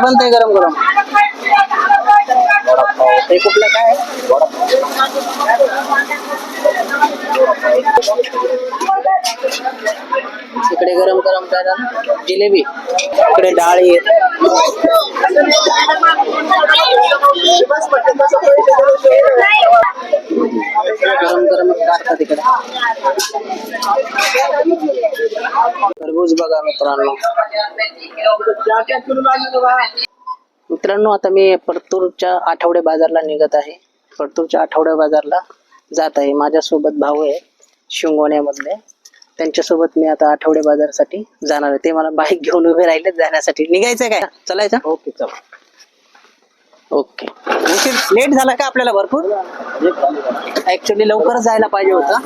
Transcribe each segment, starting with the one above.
काय बनतंय गरम गरम? हे कुठलं काय? इकडे गरम गरम काय जिलेबी. इकडे डाळी गरम गरम काढतात इकडे. टरबूज बघा मित्रांनो. मित्रांनो आता मी परतूरच्या आठवडे बाजारला निघत आहे. परतूरच्या आठवडे बाजारला जात आहे. माझ्यासोबत भाऊ आहे शिंगोण्यामधले. त्यांच्यासोबत मी आता आठवडे बाजारसाठी जाणार आहे. ते मला बाईक घेऊन उभे राहिले जाण्यासाठी. निघायचं काय? चलायचं? ओके चला. ओके. उशीर लेट झाला का आपल्याला भरपूर? ऍक्च्युली लवकरच जायला पाहिजे होतं.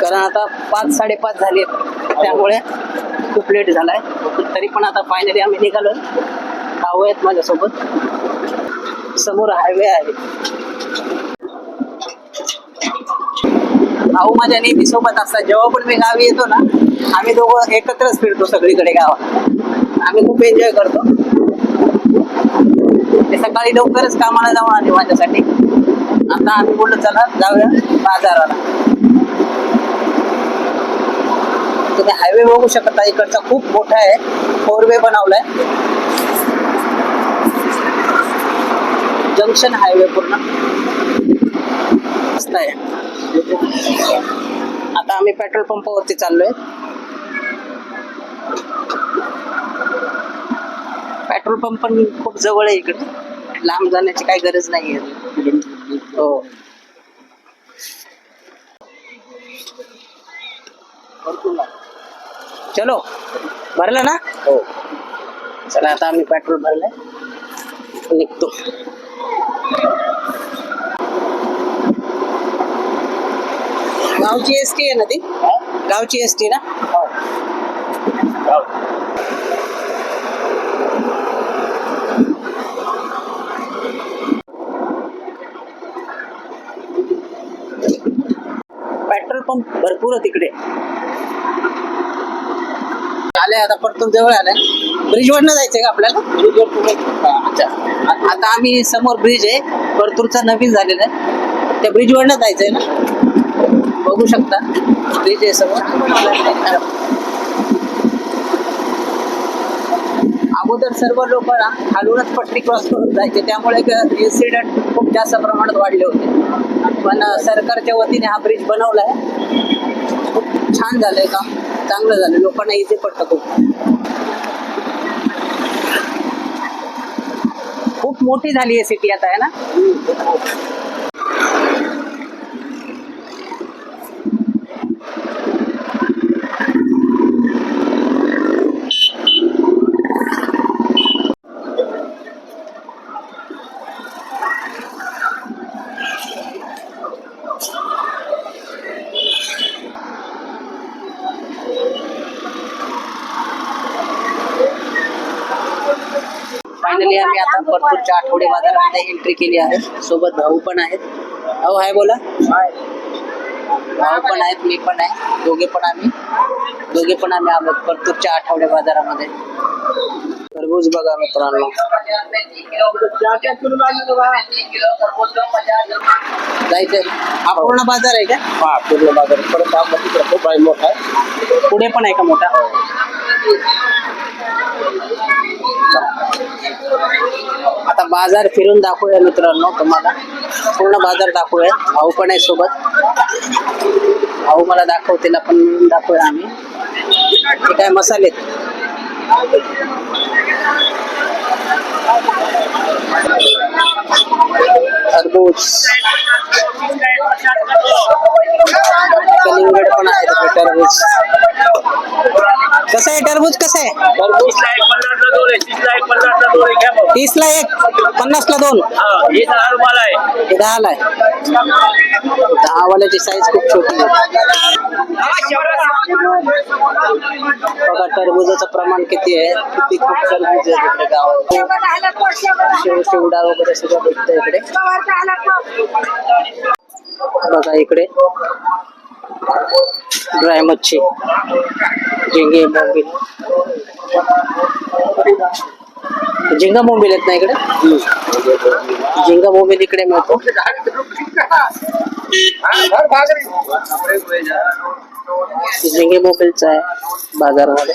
कारण आता पाच साडेपाच झाले त्यामुळे खूप लेट झालाय. तरी पण आता फायनली आम्ही निघालो. हवं आहेत माझ्यासोबत. समोर हायवे आहे. भाऊ माझ्या नेहमी सोबत असतात. जेव्हा पण मी गावी येतो ना आम्ही दोघं एकत्रच फिरतो सगळीकडे गावात. आम्ही खूप एन्जॉय करतो. ते सकाळी लवकरच कामाला जाऊन आले माझ्यासाठी. आता आम्ही बोललो चला जाऊया बाजाराला. तुम्ही हायवे बघू शकता इकडचा खूप मोठा आहे. फोर वे बनवलाय. जंक्शन हायवे पूर्ण. मस्त आहे. आता आम्ही पेट्रोल पंपावरती चाललोय. पेट्रोल पंप पण खूप जवळ आहे इकडे. लांब जाण्याची काही गरज नाही आहे. हो. चलो भरलं ना? हो. चला आता आम्ही पेट्रोल भरलंय. निघतो. गावची एस टी आहे ना ती? गावची एस टी ना पेट्रोल पंप तिकडे. आले आता परतूर जवळ आलाय ब्रिज वरनं जायचंय का आपल्याला? अच्छा. आ- आता आम्ही समोर ब्रिज आहे. परतूरचा नवीन झालेला आहे. त्या ब्रिज वरनं जायचंय ना? बघू शकता. ब्रिज आहे समोर. अगोदर सर्व लोक ना खालूनच पट्टी क्रॉस करून जायचे. त्यामुळे इन्सिडेंट खूप जास्त प्रमाणात वाढले होते. पण सरकारच्या वतीने हा ब्रिज बनवलाय छान का? चांगलं लोकांना इझी पडतं मोठी झाली आहे सिटी आता आहे ना? फायनली आम्ही आता परतूरच्या आठवडे बाजारामध्ये एंट्री केली आहे. सोबत भाऊ पण आहेत. भाऊ हाय बोला. भाऊ पण आहेत मी पण आहे. दोघे पण आम्ही. दोघे पण आम्ही आलो परतूरच्या आठवडे बाजारामध्ये. टरबूज बघा मित्रांनो. जायचंय. हा पूर्ण बाजार आहे का? हा पूर्ण बाजार. परत आपला तिकडे खूप आहे मोठा आहे. पुढे पण आहे का मोठा? आता बाजार फिरून दाखवूया मित्रांनो तुम्हाला. पूर्ण बाजार दाखवूया. भाऊ पण आहे सोबत. भाऊ मला दाखवतील आपण दाखवूया आम्ही. हे काय मसाले खरबूज. कलिंगड पण आहे टरबूज कसं आहे? टरबूज कसं आहे? तरबूज ला एक पन्नासला दोन आहे तीसला एक पन्नासला दोन आहे घ्या भाऊ. तीस ला एक पन्नास ला दोन. हा हे दहा रुपयाला आहे. हे दहाला आहे. दहा वाल्याची साईज खूप छोटी आहे. बघा टरबुजाचं प्रमाण किती आहे? किती खूप टरबूज आहे इकडे गावात शेव शेवडा वगैरे सगळं भेटतं इकडे. बघा इकडे. ड्राय मच्छी. झिंगे बोंबील मोबाईल आहेत ना इकडे? झिंगा मोबाईल इकडे मिळतो झिंगे मोबाईलचा आहे बाजारमध्ये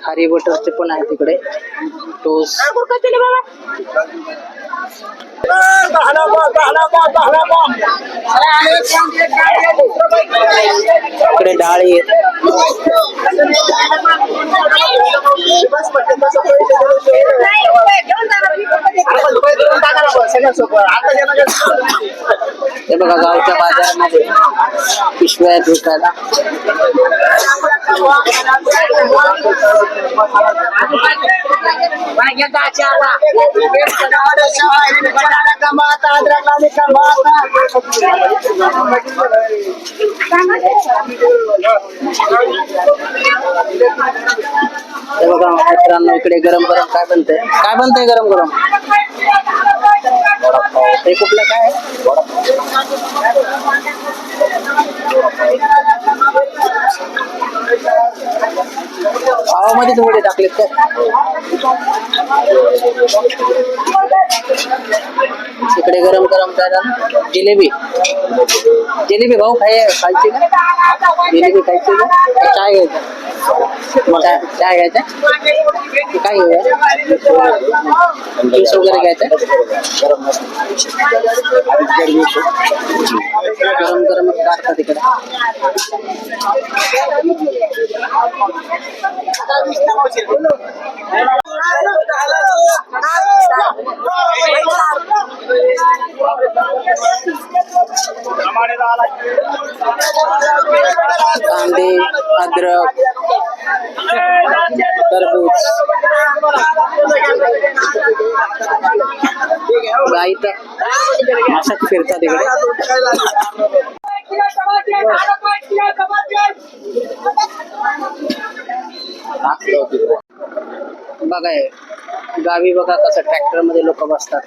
खारी बटरचे पण आहे तिकडे टोस इकडे डाळी हे बघा गावच्या बाजारामध्ये पिशव्या विकायला. आहेत विकायला हे बघा मित्रांनो इकडे गरम गरम काय बनतंय? काय बनतंय गरम गरम? हे कुठलं काय? पावामध्ये थोडे टाकलेत काय इकडे गरम गरम दादा. जिलेबी. जिलेबी भाऊ खाय खायची का? जिलेबी खायची का? काय घ्यायचं. काय घ्यायचं घ्यायचा? काय घेऊया ज्यूस वगैरे घ्यायचं? गरम गरम काढतात तिकडे. कांदे अद्रक टरबूज गाई तर अशाच फिरतात तिकडे बघा हे. गावी बघा कसं ट्रॅक्टरमध्ये लोक बसतात.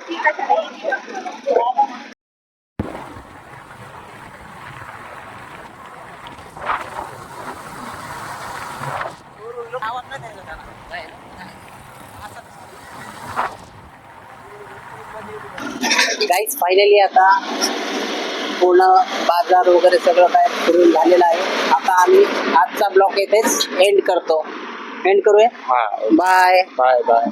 गाईच फायनली आता पूर्ण बाजार वगैरे सगळं काय फिरून झालेलं आहे. आता आम्ही आजचा ब्लॉक येथेच एंड करतो. एंड करूया? हा. Bye bye bye